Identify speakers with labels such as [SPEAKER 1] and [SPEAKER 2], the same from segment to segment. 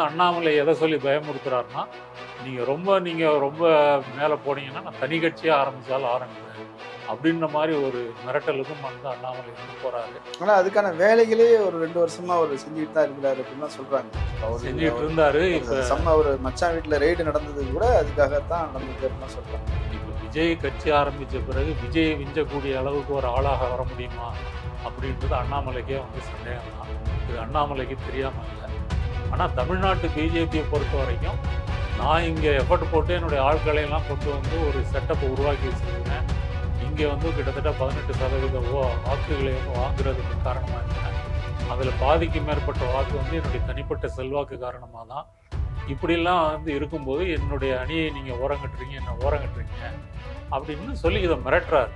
[SPEAKER 1] வந்து அண்ணாமலை எதை சொல்லி பயமுறுத்துறாருன்னா நீங்கள் ரொம்ப நீங்கள் ரொம்ப மேலே போனீங்கன்னா நான் தனி கட்சியாக ஆரம்பித்தாலும் ஆரம்பிப்பேன் அப்படின்ற மாதிரி ஒரு மிரட்டலுக்கும் வந்து அண்ணாமலை வந்து போகிறாரு
[SPEAKER 2] ஆனா அதுக்கான வேலைகளே ஒரு ரெண்டு வருஷமா அவர் செஞ்சுட்டு தான் இருக்கிறாரு அப்படின்னு சொல்றாங்க. அவரு-
[SPEAKER 1] செஞ்சுட்டு இருந்தாரு இப்போ
[SPEAKER 2] அவர் செம்ம ஒரு மச்சான் வீட்டுல ரெய்டு நடந்தது கூட அதுக்காகத்தான் நடந்தது அப்படின்னு சொல்றாங்க.
[SPEAKER 1] இப்போ விஜய் கட்சி ஆரம்பித்த பிறகு விஜய் விஞ்சக்கூடிய அளவுக்கு ஒரு ஆளாக வர முடியுமா அப்படின்றது அண்ணாமலைக்கே வந்து சந்தேகம் தான் இது அண்ணாமலைக்கு தெரியாமல் ஆனால் தமிழ்நாட்டு பிஜேபியை பொறுத்த வரைக்கும் நான் இங்கே எஃபர்ட் போட்டு என்னுடைய ஆட்களை எல்லாம் கொண்டு வந்து ஒரு செட்டப்பை உருவாக்கி வச்சுருந்தேன் இங்கே வந்து கிட்டத்தட்ட பதினெட்டு சதவீத வாக்குகளை வந்து வாங்குறதுக்கு காரணமாக இருந்தேன். அதில் பாதிக்கு மேற்பட்ட வாக்கு வந்து என்னுடைய தனிப்பட்ட செல்வாக்கு காரணமாக தான். இப்படிலாம் வந்து இருக்கும்போது என்னுடைய அணியை நீங்கள் ஓரங்கட்டுறீங்க என்னை ஓரங்கட்டுறீங்க அப்படின்னு சொல்லி இதை மிரட்டுறாரு.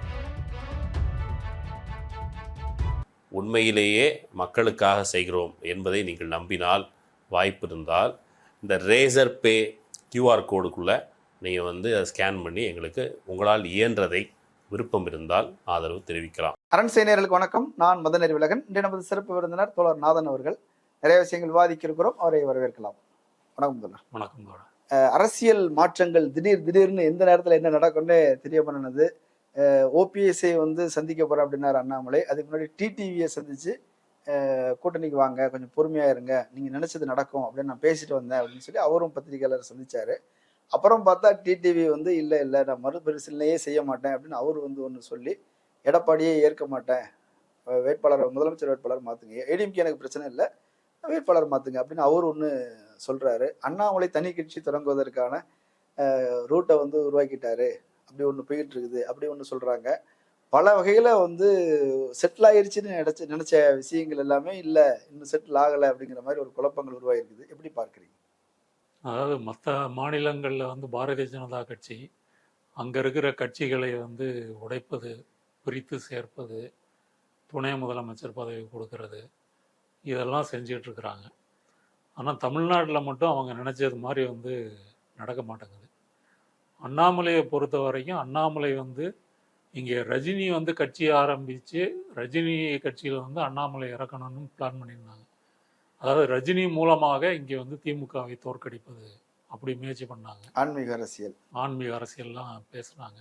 [SPEAKER 3] உண்மையிலேயே மக்களுக்காக செய்கிறோம் என்பதை நீங்கள் நம்பினால் வாய்ப்பு இருந்தால் இந்த ரேசர் பே கியூஆர் கோடுக்குள்ளே நீங்கள் வந்து அதை ஸ்கேன் பண்ணி எங்களுக்கு உங்களால் இயன்றதை விருப்பம் இருந்தால் ஆதரவு தெரிவிக்கலாம்.
[SPEAKER 2] அரண் நேயர்களுக்கு வணக்கம். நான் மதநெறி விலகன் இன்று நமது சிறப்பு விருந்தினர் தோழர் நாதன் அவர்கள் நிறைய விஷயங்கள் விவாதிக்க இருக்கிறோம் அவரை வரவேற்கலாம். வணக்கம் தோழர்.
[SPEAKER 1] வணக்கம் தோழர்.
[SPEAKER 2] அரசியல் மாற்றங்கள் திடீர் திடீர்னு எந்த நேரத்துல என்ன நடக்கும்னு தெரிய பண்ணினது ஓபிஎஸ்ஐ வந்து சந்திக்க போறேன் அப்படின்னாரு அண்ணாமலை. அதுக்கு முன்னாடி டிடிவியை சந்திச்சு அஹ் கூட்டணிக்கு வாங்க கொஞ்சம் பொறுமையாக இருங்க நீங்கள் நினச்சது நடக்கும் அப்படின்னு நான் பேசிட்டு வந்தேன் அப்படின்னு சொல்லி அவரும் பத்திரிகையாளர் சந்திச்சாரு. அப்புறம் பார்த்தா டிடிவி வந்து இல்லை இல்லை நான் மறுபரிசீலனையே செய்ய மாட்டேன் அப்படின்னு அவர் வந்து ஒன்று சொல்லி எடப்பாடியே ஏற்க மாட்டேன். வேட்பாளரை வேட்பாளர் முதலமைச்சர் வேட்பாளர் மாத்துங்க. ஏடிஎம்கே எனக்கு பிரச்சனை இல்லை. வேட்பாளர் மாத்துங்க அப்படின்னு அவர் ஒன்று சொல்கிறாரு அண்ணாமலை தனி கட்சி தொடங்குவதற்கான ரூட்டை வந்து உருவாக்கிட்டாரு. அப்படி ஒன்று போயிட்டு இருக்குது. அப்படி ஒன்று சொல்கிறாங்க பல வகையில் வந்து செட்டில் ஆயிடுச்சுன்னு நினச்ச நினச்ச விஷயங்கள் எல்லாமே இல்லை இன்னும் செட்டில் ஆகலை அப்படிங்கிற மாதிரி ஒரு குழப்பங்கள் உருவாகிருக்குது எப்படி பார்க்குறீங்க?
[SPEAKER 1] அதாவது மற்ற மாநிலங்களில் வந்து பாரதிய ஜனதா கட்சி அங்கே இருக்கிற கட்சிகளை வந்து உடைப்பது பிரித்து சேர்ப்பது துணை முதலமைச்சர் பதவி கொடுக்கறது இதெல்லாம் செஞ்சுட்டு இருக்கிறாங்க. ஆனால் தமிழ்நாட்டில் மட்டும் அவங்க நினச்சது மாதிரி வந்து நடக்க மாட்டேங்குது. அண்ணாமலையை பொறுத்த வரைக்கும் அண்ணாமலை வந்து இங்கே ரஜினி வந்து கட்சி ஆரம்பித்து ரஜினி கட்சியில் வந்து அண்ணாமலை இறக்கணும்னு பிளான் பண்ணியிருந்தாங்க. அதாவது ரஜினி மூலமாக இங்கே வந்து திமுகவை தோற்கடிப்பது அப்படி முயற்சி பண்ணாங்க.
[SPEAKER 2] ஆன்மீக அரசியல்.
[SPEAKER 1] ஆன்மீக அரசியல்லாம் பேசுனாங்க.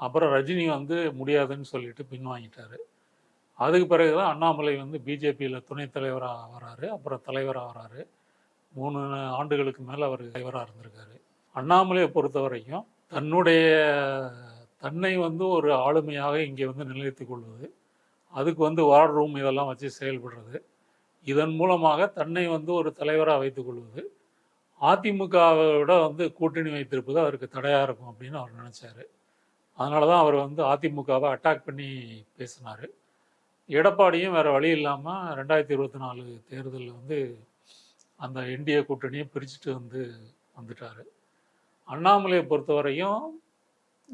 [SPEAKER 1] அப்புறம் ரஜினி வந்து முடியாதுன்னு சொல்லிட்டு பின்வாங்கிட்டாரு அதுக்கு பிறகு தான் அண்ணாமலை வந்து பிஜேபியில் துணைத் தலைவராக வராரு அப்புறம் தலைவராக வராரு. மூணு ஆண்டுகளுக்கு மேலே அவர் தலைவராக இருந்திருக்காரு. அண்ணாமலையை பொறுத்த வரைக்கும் தன்னுடைய தன்னை வந்து ஒரு ஆளுமையாக இங்கே வந்து நிலைநிறுத்திக் கொள்வது அதுக்கு வந்து வார் ரூம் இதெல்லாம் வச்சு செயல்படுறது இதன் மூலமாக தன்னை வந்து ஒரு தலைவராக வைத்துக் கொள்வது அதிமுகவை விட வந்து கூட்டணி வைத்திருப்பது அவருக்கு தடையாக இருக்கும் அப்படின்னு அவர் நினச்சாரு. அதனால தான் அவர் வந்து அதிமுகவை அட்டாக் பண்ணி பேசினார். எடப்பாடியும் வேறு வழி இல்லாமல் ரெண்டாயிரத்தி இருபத்தி நாலு தேர்தலில் வந்து அந்த என்டிஏ கூட்டணியை பிரிச்சுட்டு வந்து வந்துட்டார். அண்ணாமலையை பொறுத்தவரையும்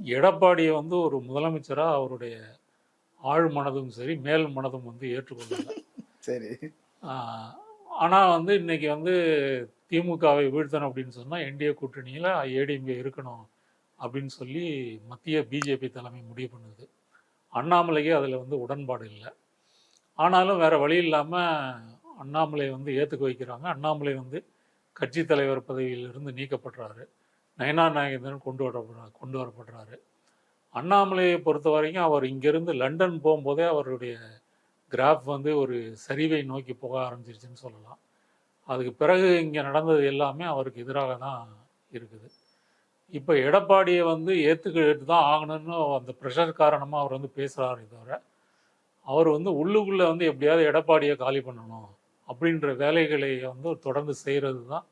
[SPEAKER 1] எடப்பாடியை வந்து ஒரு முதலமைச்சராக அவருடைய ஆழ் மனதும் சரி மேல் மனதும் வந்து ஏற்றுக்கொள்ளல.
[SPEAKER 2] சரி.
[SPEAKER 1] ஆனால் வந்து இன்னைக்கு வந்து திமுகவை வீழ்த்தணும் அப்படின்னு சொன்னால் என்டிஏ கூட்டணியில் ஏடிஎம்கே இருக்கணும் அப்படின்னு சொல்லி மத்திய பிஜேபி தலைமை முடிவு பண்ணுது. அண்ணாமலைக்கு அதில் வந்து உடன்பாடு இல்லை. ஆனாலும் வேற வழி இல்லாமல் அண்ணாமலை வந்து ஏற்றுக்க வைக்கிறாங்க. அண்ணாமலை வந்து கட்சி தலைவர் பதவியிலிருந்து நீக்கப்படுறாரு. நயனா நாகேந்திரன் கொண்டு வரப்படுறார் கொண்டு வரப்படுறாரு அண்ணாமலையை பொறுத்த வரைக்கும் அவர் இங்கேருந்து லண்டன் போகும்போதே அவருடைய கிராஃப் வந்து ஒரு சரிவை நோக்கி போக ஆரம்பிச்சிருச்சுன்னு சொல்லலாம். அதுக்கு பிறகு இங்கே நடந்தது எல்லாமே அவருக்கு எதிராக தான் இருக்குது. இப்போ எடப்பாடியை வந்து ஏற்றுக்கிட்டு தான் ஆகணும்னு அந்த ப்ரெஷர் காரணமாக அவர் வந்து பேசுகிறாரு தவிர அவர் வந்து உள்ளுக்குள்ளே வந்து எப்படியாவது எடப்பாடியை காலி பண்ணணும் அப்படின்ற வேலைகளை வந்து தொடர்ந்து செய்கிறது தான்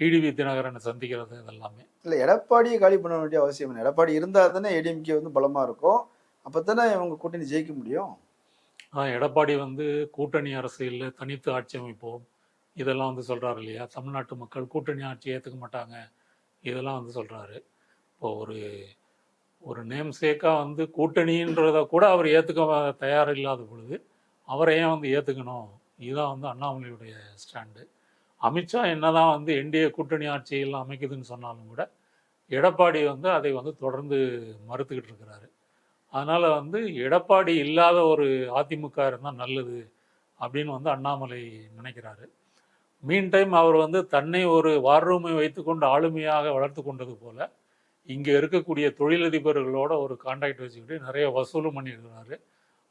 [SPEAKER 1] டிடிவி தினகரனை சந்திக்கிறது இதெல்லாமே.
[SPEAKER 2] இல்லை எடப்பாடியை காலி பண்ண வேண்டிய அவசியம் இல்லை. எடப்பாடி இருந்தால் தானே ஏடிஎம்கே வந்து பலமா இருக்கும். அப்போ தானே இவங்க கூட்டணி ஜெயிக்க முடியும்?
[SPEAKER 1] எடப்பாடி வந்து கூட்டணி அரசியலில் தனித்து ஆட்சி அமைப்போம். இதெல்லாம் வந்து சொல்கிறாரு இல்லையா? தமிழ்நாட்டு மக்கள் கூட்டணி ஆட்சி ஏற்றுக்க மாட்டாங்க. இதெல்லாம் வந்து சொல்கிறாரு இப்போ ஒரு ஒரு நேம் சேக்காக வந்து கூட்டணின்றத கூட அவர் ஏற்றுக்க தயார் இல்லாத பொழுது அவரை ஏன் வந்து ஏற்றுக்கணும் இதுதான் வந்து அண்ணாமலையுடைய ஸ்டாண்டு. அமித்ஷா என்னதான் வந்து என்டிஏ கூட்டணி ஆட்சியெல்லாம் அமைக்குதுன்னு சொன்னாலும் கூட எடப்பாடி வந்து அதை வந்து தொடர்ந்து மறுத்துக்கிட்டு இருக்கிறாரு. அதனால் வந்து எடப்பாடி இல்லாத ஒரு அதிமுக இருந்தால் நல்லது அப்படின்னு வந்து அண்ணாமலை நினைக்கிறாரு. மீன் டைம் அவர் வந்து தன்னை ஒரு வார்ரூமை வைத்துக்கொண்டு ஆளுமையாக வளர்த்து கொண்டது போல் இங்கே இருக்கக்கூடிய தொழிலதிபர்களோட ஒரு கான்டாக்ட் வச்சுக்கிட்டு நிறைய வசூலும் பண்ணியிருக்கிறாரு.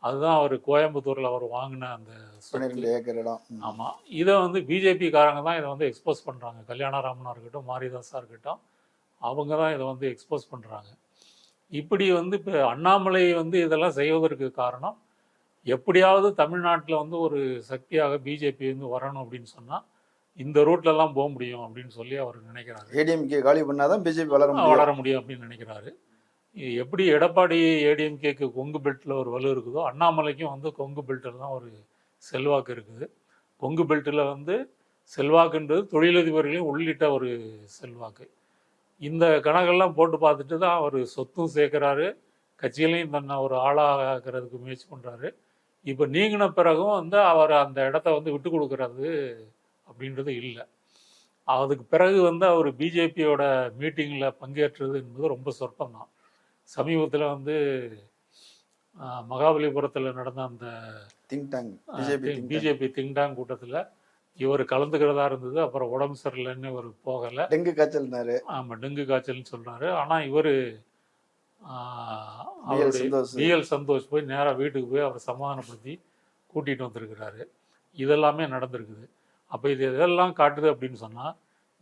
[SPEAKER 1] அதுதான் அவர் கோயம்புத்தூரில் அவர் வாங்கின அந்த.
[SPEAKER 2] பன்னிரெண்டு ஏக்கர் இடம்.
[SPEAKER 1] ஆமாம் இதை வந்து பிஜேபி காரங்க தான் இதை வந்து எக்ஸ்போஸ் பண்ணுறாங்க கல்யாணராமனாக இருக்கட்டும் மாரிதாஸாக இருக்கட்டும் அவங்க தான் இதை வந்து எக்ஸ்போஸ் பண்ணுறாங்க இப்படி வந்து இப்போ அண்ணாமலை வந்து இதெல்லாம் செய்வதற்கு காரணம் எப்படியாவது தமிழ்நாட்டில் வந்து ஒரு சக்தியாக பிஜேபி வந்து வரணும் அப்படின்னு சொன்னால் இந்த ரூட்லலாம் போக முடியும் அப்படின்னு சொல்லி அவர் நினைக்கிறாரு.
[SPEAKER 2] ஏடிஎம்கே காலி பண்ணாதான் பிஜேபி வளர முடியும்.
[SPEAKER 1] வளர முடியும் அப்படின்னு நினைக்கிறாரு. எப்படி எடப்பாடி ஏடிஎம்கேக்கு கொங்கு பெல்ட்டில் ஒரு வலு இருக்குதோ அண்ணாமலைக்கும் வந்து கொங்கு பெல்ட்டில் தான் ஒரு செல்வாக்கு இருக்குது. கொங்கு பெல்ட்டில் வந்து செல்வாக்குன்றது தொழிலதிபர்களையும் உள்ளிட்ட ஒரு செல்வாக்கு. இந்த கணக்கெல்லாம் போட்டு பார்த்துட்டு தான் அவர் சொத்தும் சேர்க்குறாரு கட்சியிலையும் தன்னை ஒரு ஆளாகிறதுக்கு முயற்சி பண்ணுறாரு இப்போ நீங்கின பிறகும் வந்து அவர் அந்த இடத்த வந்து விட்டு கொடுக்கறது அப்படின்றது இல்லை. அதுக்கு பிறகு வந்து அவர் பிஜேபியோட மீட்டிங்கில் பங்கேற்றது என்பது ரொம்ப சொற்பம்தான் சமீபத்தில் வந்து மகாபலிபுரத்தில் நடந்த அந்த
[SPEAKER 2] think tank BJP think
[SPEAKER 1] tank கூட்டத்தில் இவர் கலந்துக்கிறதா இருந்தது அப்புறம் உடம்பு சரியில்லைன்னு இவர் போகலை.
[SPEAKER 2] டெங்கு காய்ச்சல்னாரு
[SPEAKER 1] ஆமாம் டெங்கு காய்ச்சல்னு சொல்கிறாரு ஆனால் இவர் அவருடைய பிஎல் சந்தோஷ் போய் நேராக வீட்டுக்கு போய் அவரை சமாதானப்படுத்தி கூட்டிகிட்டு வந்திருக்கிறாரு. இதெல்லாமே நடந்திருக்குது. அப்போ இது எதெல்லாம் காட்டுது அப்படின்னு சொன்னால்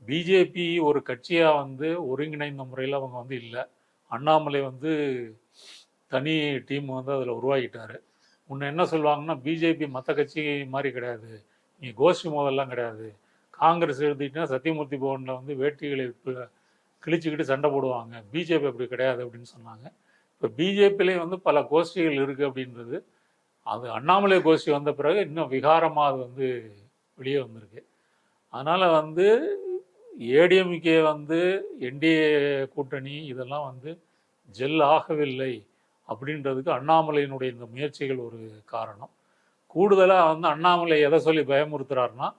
[SPEAKER 1] பிஜேபி ஒரு கட்சியாக வந்து ஒருங்கிணைந்த முறையில் அவங்க வந்து இல்லை. அண்ணாமலை வந்து தனி டீம் வந்து அதில் உருவாக்கிட்டார். முன்ன என்ன சொல்லுவாங்கன்னா பிஜேபி மற்ற கட்சி மாதிரி கிடையாது. நீ கோஷ்டி மோதல்லாம் கிடையாது. காங்கிரஸ் எழுதிட்டுனா சத்தியமூர்த்தி பவனில் வந்து வேட்டிகளை பி- சண்டை போடுவாங்க. பிஜேபி அப்படி கிடையாது அப்படின்னு சொன்னாங்க. இப்போ பிஜேபியிலே வந்து பல கோஷ்டிகள் இருக்குது அப்படின்றது. அது அண்ணாமலை கோஷ்டி வந்த பிறகு இன்னும் விகாரமாக அது வந்து வெளியே வந்திருக்கு. அதனால் வந்து ஏடிஎம்கே வந்து என்டிஏ கூட்டணி இதெல்லாம் வந்து ஜெல் ஆகவில்லை அப்படின்றதுக்கு அண்ணாமலையினுடைய இந்த முயற்சிகள் ஒரு காரணம். கூடுதலாக வந்து அண்ணாமலை எதை சொல்லி பயமுறுத்துறாருன்னா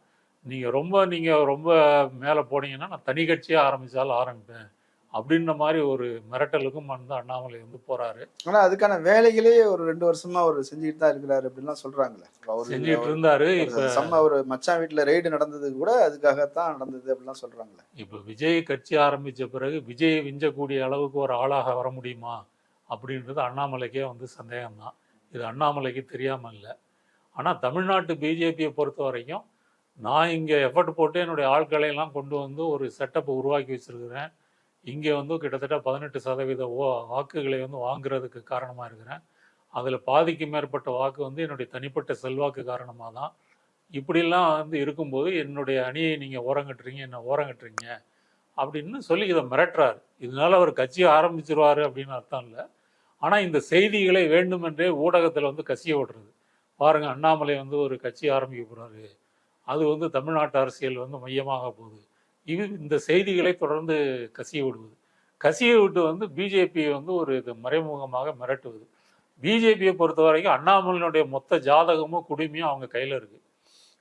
[SPEAKER 1] நீங்கள் ரொம்ப நீங்கள் ரொம்ப மேலே போனீங்கன்னா நான் தனி கட்சியாக ஆரம்பித்தாலும் ஆரம்பிப்பேன். அப்படின்ற மாதிரி ஒரு மிரட்டலுக்கும் வந்து அண்ணாமலை வந்து போகிறாரு
[SPEAKER 2] ஆனா அதுக்கான வேலைகளே ஒரு ரெண்டு வருஷமா அவர் செஞ்சுக்கிட்டு தான் இருக்கிறாரு அப்படின்லாம் சொல்றாங்களே. அவரு
[SPEAKER 1] செஞ்சுட்டு இருந்தாரு இப்போ
[SPEAKER 2] செம்ம ஒரு மச்சான் வீட்டுல ரெய்டு நடந்தது கூட அதுக்காகத்தான் நடந்தது அப்படிலாம் சொல்றாங்களே.
[SPEAKER 1] இப்போ விஜய் கட்சி ஆரம்பித்த பிறகு விஜய் விஞ்சக்கூடிய அளவுக்கு ஒரு ஆளாக வர முடியுமா அப்படின்றது அண்ணாமலைக்கே வந்து சந்தேகம்தான். இது அண்ணாமலைக்கு தெரியாமல் இல்லை. ஆனால் தமிழ்நாட்டு பிஜேபியை பொறுத்த வரைக்கும் நான் இங்கே எஃபர்ட் போட்டு என்னுடைய ஆட்களை எல்லாம் கொண்டு வந்து ஒரு செட்டப்பை உருவாக்கி வச்சிருக்கிறேன். இங்கே வந்து கிட்டத்தட்ட பதினெட்டு சதவீத ஓ வாக்குகளை வந்து வாங்குறதுக்கு காரணமாக இருக்கிறேன். அதில் பாதிக்கு மேற்பட்ட வாக்கு வந்து என்னுடைய தனிப்பட்ட செல்வாக்கு காரணமாக தான் இப்படிலாம் வந்து இருக்கும்போது என்னுடைய அணியை நீங்கள் ஓரங்கட்டுறீங்க என்ன ஓரங்கட்டுறீங்க அப்படின்னு சொல்லி இதை மிரட்டுறாரு. இதனால அவர் கட்சியை ஆரம்பிச்சிருவார் அப்படின்னு அர்த்தம் இல்லை. ஆனால் இந்த செய்திகளை வேண்டுமென்றே ஊடகத்தில் வந்து கசிய விடுறது. பாருங்க அண்ணாமலை வந்து ஒரு கட்சி ஆரம்பிக்க போகிறாரு அது வந்து தமிழ்நாட்டு அரசியல் வந்து மையமாக போகுது. இது இந்த செய்திகளை தொடர்ந்து கசிய விடுவது. கசிய விட்டு வந்து பிஜேபியை வந்து ஒரு இது மறைமுகமாக மிரட்டுவது. பிஜேபியை பொறுத்த வரைக்கும் அண்ணாமலையினுடைய மொத்த ஜாதகமும் குடுமையும் அவங்க கையில் இருக்குது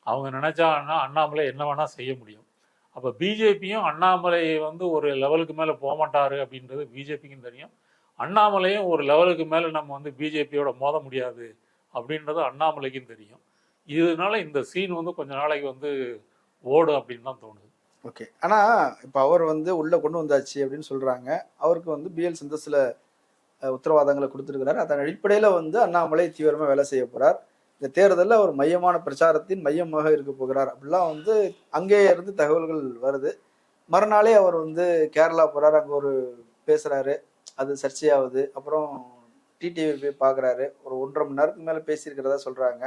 [SPEAKER 1] அவங்க நினச்சாங்கன்னா அண்ணாமலை என்ன வேணால் செய்ய முடியும். அப்போ பிஜேபியும் அண்ணாமலை வந்து ஒரு லெவலுக்கு மேலே போக மாட்டார் அப்படின்றது பிஜேபிக்கும் தெரியும். அண்ணாமலையும் ஒரு லெவலுக்கு மேலே நம்ம வந்து பிஜேபியோட மோத முடியாது அப்படின்றது அண்ணாமலைக்கும் தெரியும். இதனால இந்த சீன் வந்து கொஞ்ச நாளைக்கு வந்து ஓடும் அப்படின்னு தான் தோணுது.
[SPEAKER 2] ஓகே. ஆனா இப்ப அவர் வந்து உள்ள கொண்டு வந்தாச்சு அப்படின்னு சொல்றாங்க. அவருக்கு வந்து பிஎல் சந்தோஷ்ல உத்தரவாதங்களை கொடுத்துருக்கிறார். அதன் அடிப்படையில வந்து அண்ணாமலை தீவிரமா வேலை செய்ய போறார். இந்த தேர்தலில் அவர் மையமான பிரச்சாரத்தின் மையமாக இருக்க போகிறார். அப்படிலாம் வந்து அங்கே இருந்து தகவல்கள் வருது. மறுநாளே அவர் வந்து கேரளா போகிறார் அங்க ஒரு பேசுறாரு. அது சர்ச்சையாகுது. அப்புறம் டிடிவி போய் பார்க்குறாரு ஒரு ஒன்றரை மணி நேரத்துக்கு மேலே பேசியிருக்கிறதா சொல்றாங்க.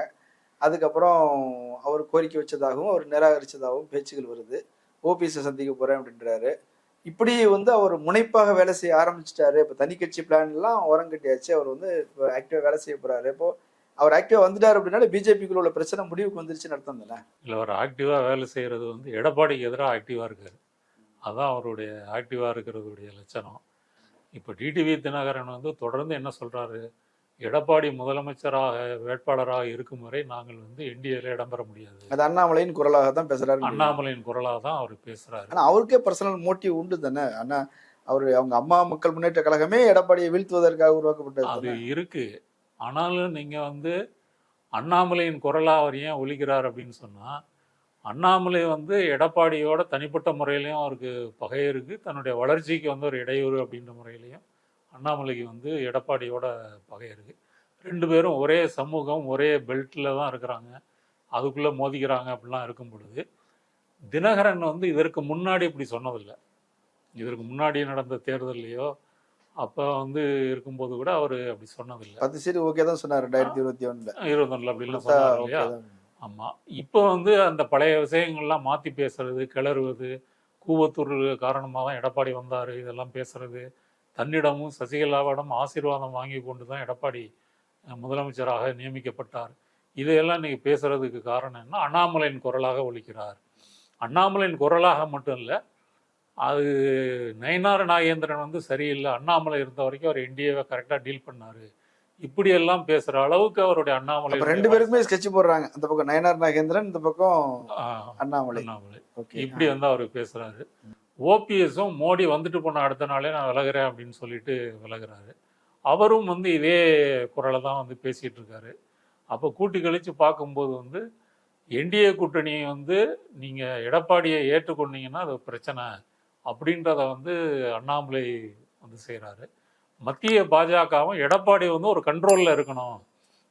[SPEAKER 2] அதுக்கப்புறம் அவர் கோரிக்கை வச்சதாகவும் அவர் நிராகரிச்சதாகவும் பேச்சுகள் வருது. ஓபிஎஸ்ஸை சந்திக்க போகிறேன் அப்படின்றாரு. இப்படி வந்து அவர் முனைப்பாக வேலை செய்ய ஆரம்பிச்சிட்டாரு. இப்போ தனி கட்சி பிளான்லாம் உரம் கட்டியாச்சு. அவர் வந்து இப்போ ஆக்டிவாக வேலை செய்ய போகிறாரு இப்போ அவர் ஆக்டிவாக வந்துட்டார் அப்படின்னால பிஜேபிக்குள்ள உள்ள பிரச்சனை முடிவுக்கு வந்துருச்சுன்னு அர்த்தம் தானே?
[SPEAKER 1] இல்லை அவர் ஆக்டிவாக வேலை செய்கிறது வந்து எடப்பாடிக்கு எதிராக ஆக்டிவாக இருக்காரு. அதான் அவருடைய ஆக்டிவாக இருக்கிறதுடைய லட்சணம். இப்போ டிடிவி தினகரன் வந்து தொடர்ந்து என்ன சொல்கிறாரு எடப்பாடி முதலமைச்சராக வேட்பாளராக இருக்கும் வரை நாங்கள் வந்து என்டிஏல இடம்பெற முடியாது.
[SPEAKER 2] அது அண்ணாமலையின் குரலாக தான் பேசுறாரு
[SPEAKER 1] அண்ணாமலையின் குரலாக தான் அவர் பேசுகிறாரு
[SPEAKER 2] ஆனா அவருக்கே பர்சனல் மோட்டிவ் உண்டு தானே? அண்ணா அவர் அவங்க அம்மா மக்கள் முன்னேற்ற கழகமே எடப்பாடியை வீழ்த்துவதற்காக உருவாக்கப்பட்டது
[SPEAKER 1] அது? இருக்கு. ஆனாலும் நீங்கள் வந்து அண்ணாமலையின் குரலாக அவர் ஏன் ஒலிக்கிறார் அப்படின்னு சொன்னால் அண்ணாமலை வந்து எடப்பாடியோட தனிப்பட்ட முறையிலையும் அவருக்கு பகை இருக்கு தன்னுடைய வளர்ச்சிக்கு வந்து ஒரு இடையூறு அப்படின்ற முறையிலையும் அண்ணாமலைக்கு வந்து எடப்பாடியோட பகை இருக்கு. ரெண்டு பேரும் ஒரே சமூகம் ஒரே பெல்ட்டில் தான் இருக்கிறாங்க. அதுக்குள்ளே மோதிக்கிறாங்க அப்படிலாம் இருக்கும் பொழுது தினகரன் வந்து இதற்கு முன்னாடி இப்படி சொன்னதில்லை. இதற்கு முன்னாடி நடந்த தேர்தல்லையோ அப்போ வந்து இருக்கும்போது கூட அவர் அப்படி சொன்னதில்லை.
[SPEAKER 2] பத்து சீட் ஓகே தான் சொன்னார் ரெண்டாயிரத்தி இருபத்தி ஒண்ணுல
[SPEAKER 1] இருபத்தொன்னில் அப்படிலாம் சொன்னார் இல்லையா? ஆமாம் இப்போ வந்து அந்த பழைய விஷயங்கள்லாம் மாற்றி பேசுறது கிளறுவது கூவத்தூர் காரணமாக தான் எடப்பாடி வந்தார் இதெல்லாம் பேசுறது. தன்னிடமும் சசிகலாவிடம் ஆசீர்வாதம் வாங்கி கொண்டு தான் எடப்பாடி முதலமைச்சராக நியமிக்கப்பட்டார். இதையெல்லாம் இன்னைக்கு பேசுறதுக்கு காரணம் என்ன? அண்ணாமலையின் குரலாக ஒலிக்கிறார். அண்ணாமலையின் குரலாக மட்டும் இல்லை அது நயனார் நாகேந்திரன் வந்து சரியில்லை அண்ணாமலை இருந்த வரைக்கும் அவர் என்டிஏவை கரெக்டாக டீல் பண்ணாரு. இப்படியெல்லாம் பேசுகிற அளவுக்கு அவருடைய அண்ணாமலை
[SPEAKER 2] ரெண்டு பேருக்குமே ஸ்கெட்ச் போடுறாங்க. அந்த பக்கம் நயனார் நாகேந்திரன் இந்த பக்கம் அண்ணாமலை.
[SPEAKER 1] அண்ணாமலை. இப்படி வந்து அவர் பேசுறாரு. ஓபிஎஸும் மோடி வந்துட்டு போன அடுத்த நாளே நான் விலகுறேன் அப்படின்னு சொல்லிட்டு விலகுறாரு. அவரும் வந்து இதே குரலை தான் வந்து பேசிகிட்டு இருக்காரு. அப்போ கூட்டி கழிச்சு பார்க்கும்போது வந்து என்டிஏ கூட்டணியை வந்து நீங்கள் எடப்பாடியை ஏற்றுக்கொண்டீங்கன்னா அது பிரச்சனை அப்படின்றத வந்து அண்ணாமலை வந்து செய்கிறாரு மத்திய பாஜகவும் எடப்பாடி வந்து ஒரு கண்ட்ரோலில் இருக்கணும்.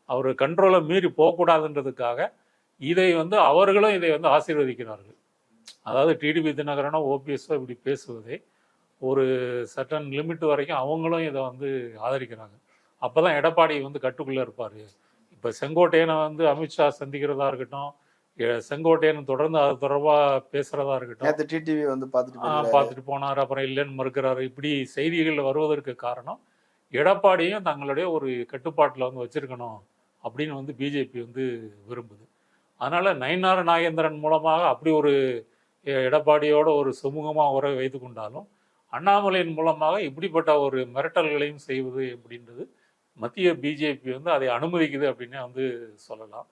[SPEAKER 1] அவர் கண்ட்ரோலை மீறி போகக்கூடாதுன்றதுக்காக இதை வந்து அவர்களும் இதை வந்து ஆசீர்வதிக்கிறார்கள். அதாவது டிடிபி தினகரனோ ஓபிஎஸ்ஓ இப்படி பேசுவதை ஒரு சட்டன் லிமிட் வரைக்கும் அவங்களும் இதை வந்து ஆதரிக்கிறாங்க. அப்போ தான் எடப்பாடி வந்து கட்டுக்குள்ளே இருப்பார். இப்போ செங்கோட்டையனை வந்து அமித்ஷா சந்திக்கிறதா இருக்கட்டும் செங்கோட்டையன் தொடர்ந்து அது தொடர்பாக பேசுகிறதா இருக்கட்டும்
[SPEAKER 2] டிடிவி வந்து போயிருக்காரு.
[SPEAKER 1] பார்த்துட்டு போனார் அப்புறம் இல்லைன்னு மறுக்கிறாரு. இப்படி செய்திகள் வருவதற்கு காரணம் எடப்பாடியும் தங்களுடைய ஒரு கட்டுப்பாட்டில் வந்து வச்சிருக்கணும் அப்படின்னு வந்து பிஜேபி வந்து விரும்புது. அதனால நயினார் நாகேந்திரன் மூலமாக அப்படி ஒரு எடப்பாடியோட ஒரு சுமூகமாக உறவை வைத்து கொண்டாலும் அண்ணாமலையின் மூலமாக இப்படிப்பட்ட ஒரு மிரட்டல்களையும் செய்வது அப்படின்றது மத்திய பிஜேபி வந்து அதை அனுமதிக்குது அப்படின்னே வந்து சொல்லலாம்.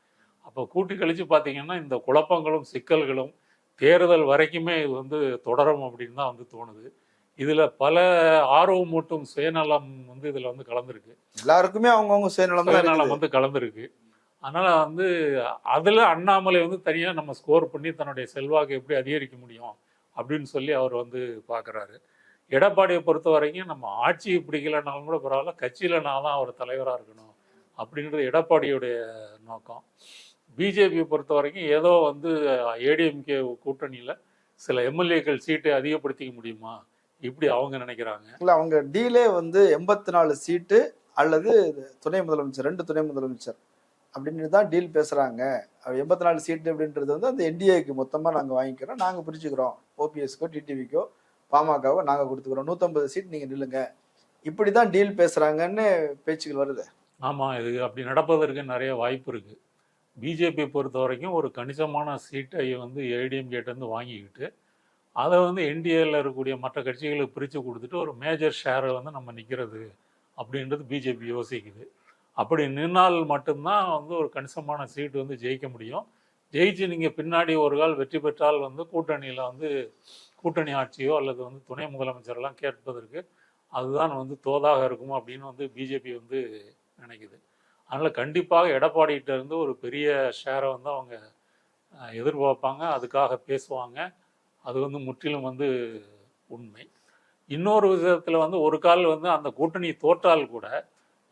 [SPEAKER 1] அப்போ கூட்டி கழிச்சு பார்த்தீங்கன்னா இந்த குழப்பங்களும் சிக்கல்களும் தேர்தல் வரைக்குமே இது வந்து தொடரும் அப்படின்னு தான் வந்து தோணுது. இதில் பல ஆர்வமூட்டும் சுயநலம் வந்து இதில் வந்து கலந்துருக்கு.
[SPEAKER 2] எல்லாருக்குமே அவங்கவுங்க சுயநலம்
[SPEAKER 1] சுயநலம். வந்து கலந்துருக்கு. அதனால் வந்து அதில் அண்ணாமலை வந்து தனியாக நம்ம ஸ்கோர் பண்ணி தன்னுடைய செல்வாக்கு எப்படி அதிகரிக்க முடியும் அப்படின்னு சொல்லி அவர் வந்து பார்க்குறாரு எடப்பாடியை பொறுத்த வரைக்கும் நம்ம ஆட்சியை பிடிக்கலனாலும் கூட பரவாயில்ல கட்சியில் நான் தான் அவர் தலைவராக இருக்கணும் அப்படின்றது எடப்பாடியுடைய நோக்கம். பிஜேபியை பொறுத்த வரைக்கும் ஏதோ வந்து ஏடிஎம்கே கூட்டணியில் சில எம்எல்ஏக்கள் சீட்டை அதிகப்படுத்திக்க முடியுமா? இப்படி அவங்க நினைக்கிறாங்க.
[SPEAKER 2] இல்லை அவங்க டீலே வந்து எண்பத்தி நாலு சீட்டு அல்லது துணை முதலமைச்சர் ரெண்டு துணை முதலமைச்சர். அப்படின்னு தான் டீல் பேசுறாங்க. எண்பத்தி நாலு சீட்டு அப்படின்றது வந்து அந்த என்டிஏக்கு மொத்தமா நாங்க வாங்கிக்கிறோம். நாங்க பிரிச்சுக்கிறோம். ஓபிஎஸ்க்கோ டிடிவிக்கோ பாமகவோ நாங்க கொடுத்துக்கிறோம். நூத்தம்பது சீட் நீங்க நில்லுங்க. இப்படிதான் டீல் பேசுறாங்கன்னு பேச்சுகள் வருது.
[SPEAKER 1] ஆமாம் இது அப்படி நடப்பதற்கு நிறைய வாய்ப்பு இருக்குது பிஜேபி பொறுத்த வரைக்கும் ஒரு கணிசமான சீட்டை வந்து ஏடிஎம்கேட்டேருந்து வாங்கிக்கிட்டு அதை வந்து என்டிஏல இருக்கக்கூடிய மற்ற கட்சிகளுக்கு பிரித்து கொடுத்துட்டு ஒரு மேஜர் ஷேரை வந்து நம்ம நிற்கிறது அப்படின்றது பிஜேபி யோசிக்குது. அப்படி நின்னால் மட்டும்தான் வந்து ஒரு கணிசமான சீட்டு வந்து ஜெயிக்க முடியும். ஜெயிச்சு நீங்கள் பின்னாடி ஒரு கால் வெற்றி பெற்றால் வந்து கூட்டணியில் வந்து கூட்டணி ஆட்சியோ அல்லது வந்து துணை முதலமைச்சரெல்லாம் கேட்பதற்கு அதுதான் வந்து தோதாக இருக்கும் அப்படின்னு வந்து பிஜேபி வந்து நினைக்குது. அதனால் கண்டிப்பாக எடப்பாடிகிட்ட இருந்து ஒரு பெரிய ஷேரை வந்து அவங்க எதிர்பார்ப்பாங்க. அதுக்காக பேசுவாங்க. அது வந்து முற்றிலும் வந்து உண்மை. இன்னொரு விதத்தில் வந்து ஒரு கால் வந்து அந்த கூட்டணி தோற்றால் கூட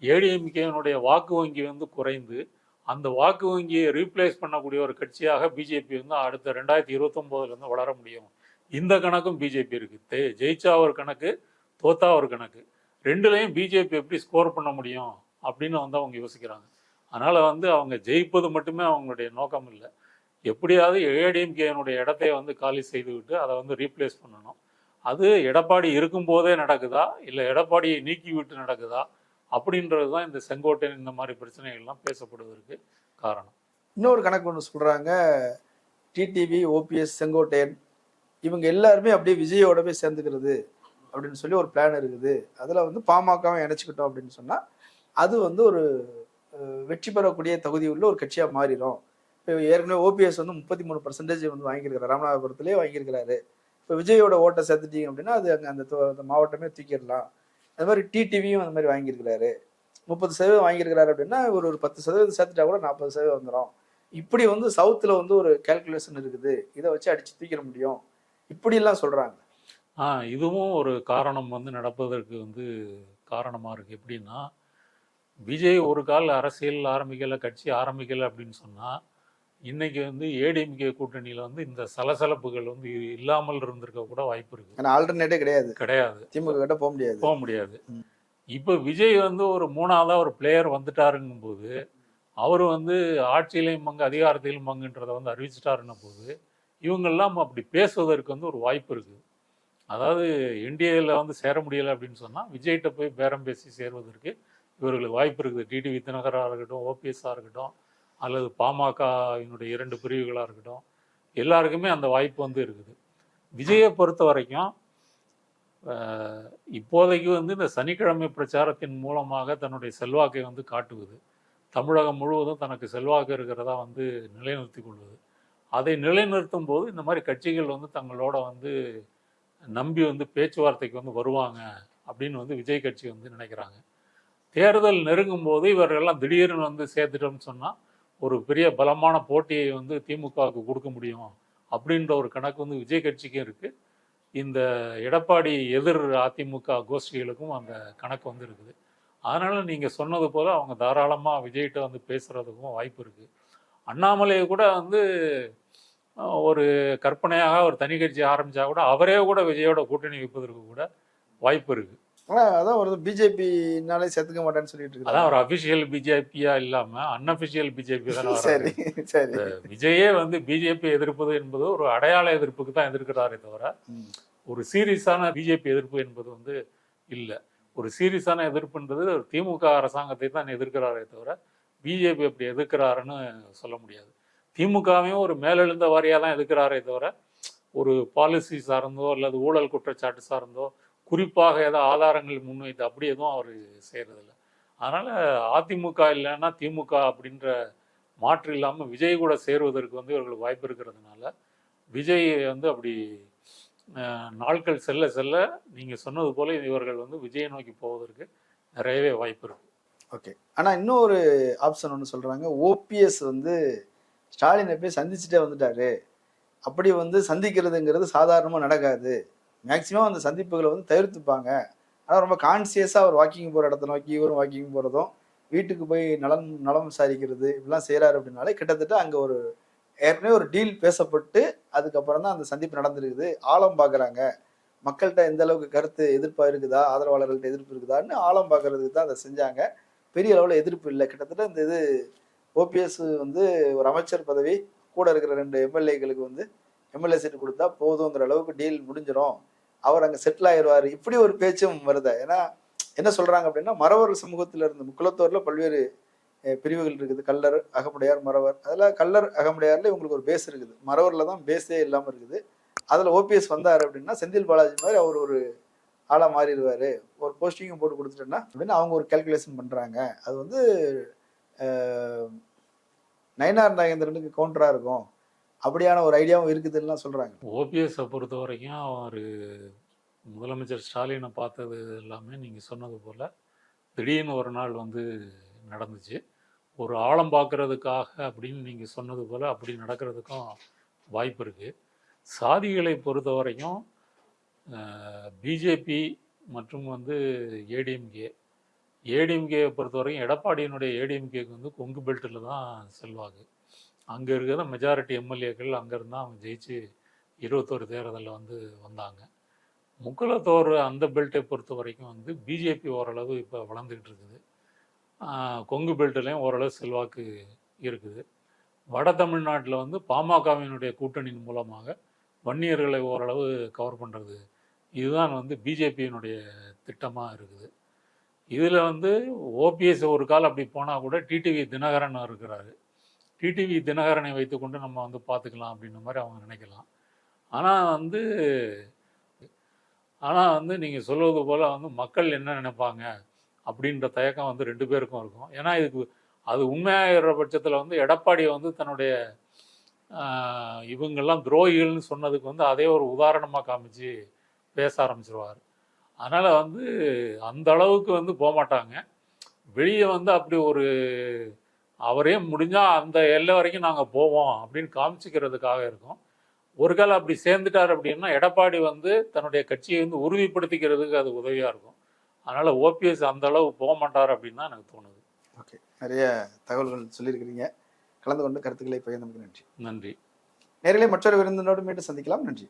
[SPEAKER 1] ஏடிஎம்கேனுடைய வாக்கு வங்கி வந்து குறைந்து அந்த வாக்கு வங்கியை ரீப்ளேஸ் பண்ணக்கூடிய ஒரு கட்சியாக பிஜேபி வந்து அடுத்த ரெண்டாயிரத்தி இருபத்தொம்போதுலேருந்து வளர முடியும். இந்த கணக்கும் பிஜேபி இருக்குது ஜெயிச்சா ஒரு கணக்கு தோத்தா ஒரு கணக்கு. ரெண்டுலேயும் பிஜேபி எப்படி ஸ்கோர் பண்ண முடியும் அப்படின்னு வந்து அவங்க யோசிக்கிறாங்க. அதனால் வந்து அவங்க ஜெயிப்பது மட்டுமே அவங்களுடைய நோக்கம் இல்லை. எப்படியாவது ஏடிஎம்கேனுடைய இடத்தை வந்து காலி செய்துவிட்டு அதை வந்து ரீப்ளேஸ் பண்ணணும். அது எடப்பாடி இருக்கும்போதே நடக்குதா? இல்லை எடப்பாடியை நீக்கி விட்டு நடக்குதா? அப்படின்றது தான் இந்த செங்கோட்டையன் இந்த மாதிரி பிரச்சனைகள்லாம் பேசப்படுவதற்கு காரணம்.
[SPEAKER 2] இன்னொரு கணக்கு ஒன்று சொல்கிறாங்க டிடிவி ஓபிஎஸ் செங்கோட்டையன் இவங்க எல்லாருமே அப்படியே விஜயோட போய் சேர்ந்துக்கிறது அப்படின்னு சொல்லி ஒரு பிளான் இருக்குது. அதில் வந்து பாமகவும் இணைச்சிக்கிட்டோம் அப்படின்னு சொன்னால் அது வந்து ஒரு வெற்றி பெறக்கூடிய தகுதி உள்ள ஒரு கட்சியாக மாறிடும் இப்போ ஏற்கனவே ஓபிஎஸ் வந்து முப்பத்தி மூணு பர்சன்டேஜ் வந்து வாங்கியிருக்காரு ராமநாதபுரத்துலேயே வாங்கியிருக்கிறாரு. இப்போ விஜயோட ஓட்டை சேர்த்துட்டீங்க அப்படின்னா அது அங்கே அந்த மாவட்டமே தூக்கிடலாம். அது மாதிரி டிடிவியும் அந்த மாதிரி வாங்கியிருக்கிறாரு. முப்பது சதவீதம் வாங்கியிருக்கிறாரு அப்படின்னா ஒரு ஒரு பத்து சதவீதம் சேர்த்துட்டா கூட நாற்பது சதவீதம் வந்துடும் இப்படி வந்து சவுத்தில் வந்து ஒரு கால்குலேஷன் இருக்குது. இதை வச்சு அடிச்சு தூக்கிட முடியும். இப்படிலாம் சொல்கிறாங்க
[SPEAKER 1] ஆ இதுவும் ஒரு காரணம் வந்து நடப்பதற்கு வந்து காரணமாக இருக்குது எப்படின்னா விஜய் ஒரு கால் அரசியல் ஆரம்பிக்கலை கட்சி ஆரம்பிக்கலை அப்படின்னு சொன்னால் இன்னைக்கு வந்து ஏடிஎம்கே கூட்டணியில் வந்து இந்த சலசலப்புகள் வந்து இல்லாமல் இருந்திருக்க கூட வாய்ப்பு இருக்குது
[SPEAKER 2] ஏன்னா ஆல்டர்னேட்டே கிடையாது.
[SPEAKER 1] கிடையாது.
[SPEAKER 2] திமுக கிட்ட போக முடியாது.
[SPEAKER 1] போக முடியாது. இப்போ விஜய் வந்து ஒரு மூணாவதா ஒரு பிளேயர் வந்துட்டாருங்கும் போது அவர் வந்து ஆட்சியிலையும் பங்கு அதிகாரத்திலும் பங்குன்றதை வந்து அறிவிச்சிட்டாருன்னும் போது இவங்கெல்லாம் அப்படி பேசுவதற்கு வந்து ஒரு வாய்ப்பு இருக்குது அதாவது என்டிஏல வந்து சேர முடியலை அப்படின்னு சொன்னால் விஜய்கிட்ட போய் பேரம் பேசி சேர்வதற்கு இவர்களுக்கு வாய்ப்பு இருக்குது. டிடிவி தினகராக இருக்கட்டும் ஓபிஎஸ்ஸாக இருக்கட்டும் அல்லது பாமகவினுடைய இரண்டு பிரிவுகளாக இருக்கட்டும் எல்லாருக்குமே அந்த வாய்ப்பு வந்து இருக்குது. விஜயை பொறுத்த வரைக்கும் இப்போதைக்கு வந்து இந்த சனிக்கிழமை பிரச்சாரத்தின் மூலமாக தன்னுடைய செல்வாக்கை வந்து காட்டுவது தமிழகம் முழுவதும் தனக்கு செல்வாக்கு இருக்கிறதா வந்து நிலைநிறுத்தி கொள்வது. அதை நிலைநிறுத்தும் போது இந்த மாதிரி கட்சிகள் வந்து தங்களோட வந்து நம்பி வந்து பேச்சுவார்த்தைக்கு வந்து வருவாங்க அப்படின்னு வந்து விஜய் கட்சி வந்து நினைக்கிறாங்க. தேர்தல் நெருங்கும் போது இவர்கள்லாம் திடீர்னு வந்து சேர்த்துட்டோம்னு சொன்னால் ஒரு பெரிய பலமான போட்டியை வந்து திமுகவுக்கு கொடுக்க முடியும் அப்படின்ற ஒரு கணக்கு வந்து விஜய் கட்சிக்கும் இருக்கு. இந்த எடப்பாடி எதிர் அதிமுக கோஷ்டிகளுக்கும் அந்த கணக்கு வந்து இருக்குது. அதனால நீங்க சொன்னது போல அவங்க தாராளமாக விஜய்கிட்ட வந்து பேசுறதுக்கும் வாய்ப்பு இருக்கு. அண்ணாமலையை கூட வந்து ஒரு கற்பனையாக ஒரு தனி கட்சி ஆரம்பிச்சா கூட அவரே கூட விஜயோட கூட்டணி வைப்பதற்கு கூட வாய்ப்பு
[SPEAKER 2] இருக்குது அதான் ஒரு பிஜேபினாலே சேர்த்துக்க மாட்டேன்னு சொல்லிட்டு
[SPEAKER 1] அதான்
[SPEAKER 2] இருக்காங்க
[SPEAKER 1] ஒரு அபிஷியல் பிஜேபியா இல்லாம அன்அபிஷியல் பிஜேபி தானே
[SPEAKER 2] சரி. சரி.
[SPEAKER 1] விஜயே வந்து பிஜேபி எதிர்ப்பது என்பது ஒரு அடையாள எதிர்ப்புக்கு தான் எதிர்க்கிறாரே தவிர. ஒரு சீரியஸான பிஜேபி எதிர்ப்பு என்பது வந்து இல்லை. ஒரு சீரியஸான எதிர்ப்புன்றது ஒரு திமுக அரசாங்கத்தை தான் எதிர்க்கிறாரே தவிர பிஜேபி அப்படி எதிர்க்கிறாருன்னு சொல்ல முடியாது. திமுகவையும் ஒரு மேலெழுந்த வாரியாக தான் எதிர்க்கிறாரே தவிர ஒரு பாலிசி சார்ந்தோ அல்லது ஊழல் குற்றச்சாட்டு சார்ந்தோ குறிப்பாக ஏதோ ஆதாரங்கள் முன்வைத்து அப்படி எதுவும் அவர் செய்கிறதில்ல அதனால் அதிமுக இல்லைன்னா திமுக அப்படின்ற மாற்று இல்லாமல் விஜய் கூட சேருவதற்கு வந்து இவர்களுக்கு வாய்ப்பு இருக்கிறதுனால விஜய் வந்து அப்படி நாட்கள் செல்ல செல்ல நீங்கள் சொன்னது போல இவர்கள் வந்து விஜயை நோக்கி போவதற்கு நிறையவே வாய்ப்பு இருக்கும்
[SPEAKER 2] ஓகே. ஆனால் இன்னொரு ஆப்ஷன் ஒன்று சொல்கிறாங்க ஓபிஎஸ் வந்து ஸ்டாலினை போய் சந்திச்சுட்டே வந்துட்டாரு. அப்படி வந்து சந்திக்கிறதுங்கிறது சாதாரணமாக நடக்காது. மேக்சிமம் அந்த சந்திப்புகளை வந்து தவிர்த்துப்பாங்க. ஆனால் ரொம்ப கான்சியஸாக அவர் வாக்கிங் போகிற இடத்த நோக்கி இவரும் வாக்கிங் போகிறதும் வீட்டுக்கு போய் நலம் நலம் விசாரிக்கிறது இப்படிலாம் செய்கிறாரு அப்படின்னாலே கிட்டத்தட்ட அங்கே ஒரு ஏற்கனவே ஒரு டீல் பேசப்பட்டு அதுக்கப்புறம் தான் அந்த சந்திப்பு நடந்திருக்குது. ஆழம் பார்க்குறாங்க. மக்கள்கிட்ட எந்த அளவுக்கு கருத்து எதிர்ப்பாக இருக்குதா? ஆதரவாளர்கள்ட்ட எதிர்ப்பு இருக்குதான்னு ஆழம் பார்க்கறதுக்கு தான் அதை செஞ்சாங்க. பெரிய அளவில் எதிர்ப்பு இல்லை. கிட்டத்தட்ட இந்த இது ஓபிஎஸ் வந்து ஒரு அமைச்சர் பதவி கூட இருக்கிற ரெண்டு எம்எல்ஏக்களுக்கு வந்து எம்எல்ஏ சீட்டு கொடுத்தா போதுங்கிற அளவுக்கு டீல் முடிஞ்சிடும் அவர் அங்கே செட்டில் ஆயிடுவார் இப்படி ஒரு பேச்சும் வருது? ஏன்னா என்ன சொல்கிறாங்க அப்படின்னா மறவர் சமூகத்தில் இருந்த முக்குளத்தூர்ல பல்வேறு பிரிவுகள் இருக்குது. கல்லர் அகமுடையார் மறவர். அதில் கல்லர் அகமுடையாரில் இவங்களுக்கு ஒரு பேஸ் இருக்குது. மறவரில் தான் பேஸே இல்லாமல் இருக்குது. அதில் ஓபிஎஸ் வந்தார் அப்படின்னா செந்தில் பாலாஜி மாதிரி அவர் ஒரு ஆளாக மாறிடுவார். ஒரு போஸ்டிங்கும் போட்டு கொடுத்துட்டோன்னா அப்படின்னு அவங்க ஒரு கால்குலேஷன் பண்ணுறாங்க அது வந்து நயனார் நாகேந்திரனுக்கு கவுண்டராக இருக்கும். அப்படியான ஒரு ஐடியாவும் இருக்குதுன்னு சொல்கிறாங்க
[SPEAKER 1] ஓபிஎஸ்ஸை பொறுத்த வரைக்கும் அவர் முதலமைச்சர் ஸ்டாலினை பார்த்தது எல்லாமே நீங்கள் சொன்னது போல் திடீர்னு ஒரு நாள் வந்து நடந்துச்சு. ஒரு ஆழம் பார்க்கறதுக்காக அப்படின்னு நீங்கள் சொன்னது போல் அப்படி நடக்கிறதுக்கும் வாய்ப்பு இருக்குது சாதிகளை பொறுத்த வரைக்கும் பிஜேபி மற்றும் வந்து ஏடிஎம்கே ஏடிஎம்கேயை பொறுத்த வரைக்கும் எடப்பாடியினுடைய ஏடிஎம்கேக்கு வந்து கொங்கு பெல்ட்டில் தான் செல்வாக்கு. அங்கே இருக்கிற மெஜாரிட்டி எம்எல்ஏக்கள் அங்கேருந்து அவங்க ஜெயிச்சு இருபத்தோரு தேர்தலில் வந்து வந்தாங்க. முக்குலத்தோர் அந்த பெல்ட்டை பொறுத்த வரைக்கும் வந்து பிஜேபி ஓரளவு இப்போ வளர்ந்துக்கிட்டு இருக்குது. கொங்கு பெல்ட்லேயும் ஓரளவு செல்வாக்கு இருக்குது. வட தமிழ்நாட்டில் வந்து பாமகவினுடைய கூட்டணியின் மூலமாக வன்னியர்களை ஓரளவு கவர் பண்ணுறது இதுதான் வந்து பிஜேபியினுடைய திட்டமாக இருக்குது. இதில் வந்து ஓபிஎஸ் ஒரு கால் அப்படி போனால் கூட டிடிவி தினகரன் இருக்கிறாரு. டிடிவி தினகரனை வைத்துக்கொண்டு நம்ம வந்து பார்த்துக்கலாம் அப்படின்ற மாதிரி அவங்க நினைக்கலாம். ஆனால் வந்து ஆனால் வந்து நீங்கள் சொல்வது போல் வந்து மக்கள் என்ன நினைப்பாங்க அப்படின்ற தயக்கம் வந்து ரெண்டு பேருக்கும் இருக்கும். ஏன்னா இதுக்கு அது உண்மையாகிற பட்சத்தில் வந்து எடப்பாடியை வந்து தன்னுடைய இவங்கெல்லாம் துரோகிகள்னு சொன்னதுக்கு வந்து அதே ஒரு உதாரணமாக காமிச்சு பேச ஆரம்பிச்சிருவார். அதனால் வந்து அந்த அளவுக்கு வந்து போக மாட்டாங்க வெளியே வந்து அப்படி ஒரு அவரே முடிஞ்சால் அந்த எல்லை வரைக்கும் நாங்கள் போவோம் அப்படின்னு காமிச்சிக்கிறதுக்காக இருக்கும். ஒரு அப்படி சேர்ந்துட்டார் அப்படின்னா எடப்பாடி வந்து தன்னுடைய கட்சியை வந்து உறுதிப்படுத்திக்கிறதுக்கு அது உதவியாக இருக்கும். அதனால் ஓபிஎஸ் அந்த அளவு போக மாட்டார் அப்படின்னு தான் எனக்கு தோணுது.
[SPEAKER 2] ஓகே. நிறைய தகவல்கள் சொல்லியிருக்கிறீங்க. கலந்து கொண்டு கருத்துக்களை பகிர்ந்தமைக்கு நன்றி.
[SPEAKER 1] நன்றி.
[SPEAKER 2] நேரிலே மற்றொரு விருந்தினோடு மீண்டும் சந்திக்கலாம். நன்றி.